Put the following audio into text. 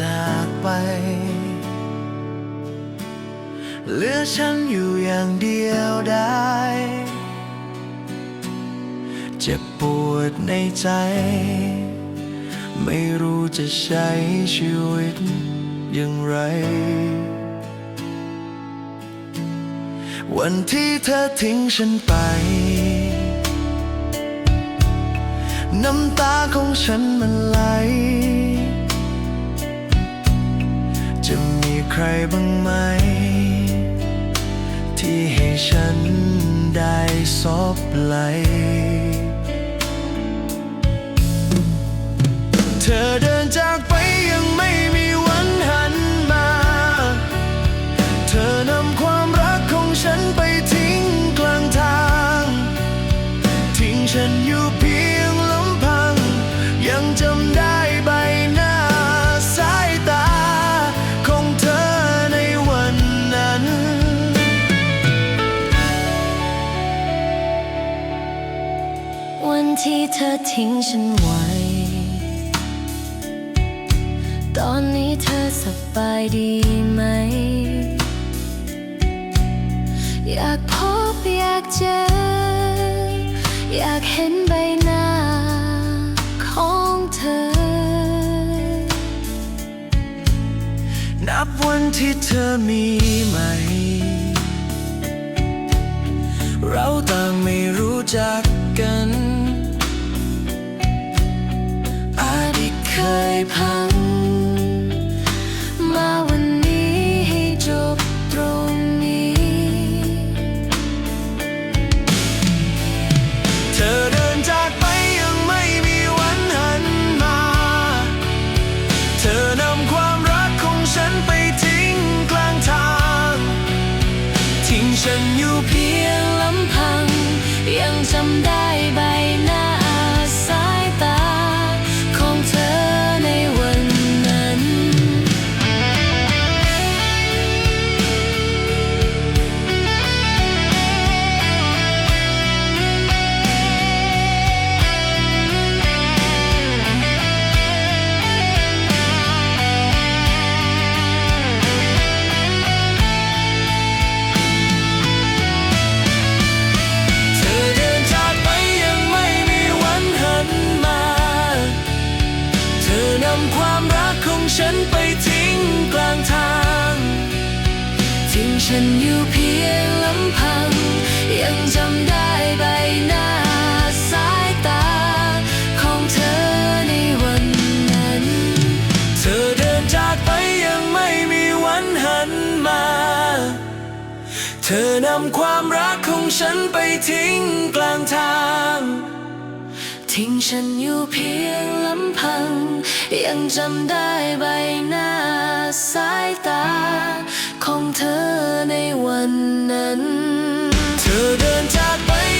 จากไป เหลือฉันอยู่อย่างเดียวได้ เจ็บปวดในใจ ไม่รู้จะใช้ชีวิตอย่างไร วันที่เธอทิ้งฉันไปน้ำตาของฉันมันไหล รบ้างไหม ที่ให้ฉันได้ซบไหล เธอเดินจากไปยังไม่มีวันหันมา เธอนำความรักของฉันไปทิ้งกลางทาง ทิ้งฉันอยู่เพียงลำพัง ยังจำได้ ที่เธอทิ้งฉันไว้ ตอนนี้เธอสบายดีไหม อยากพบอยากเจอ อยากเห็นใบหน้าของเธอ นับวันที่เธอมีไหม เราต่างไม่รู้จัก เฉันไปทิ้งกลางทาง ทิ้งฉันอยู่เพียงลำพัง ยังจำได้ใบหน้าสายตา ของเธอในวันนั้น เธอเดินจากไปยังไม่มีวันหันมา เธอนำความรักของฉันไปทิ้งกลางทาง ทิ้งฉันอยู่เพียงลำพัง ยังจำได้ใบหน้าสายตา ของเธอในวันนั้น เธอเดินจากไป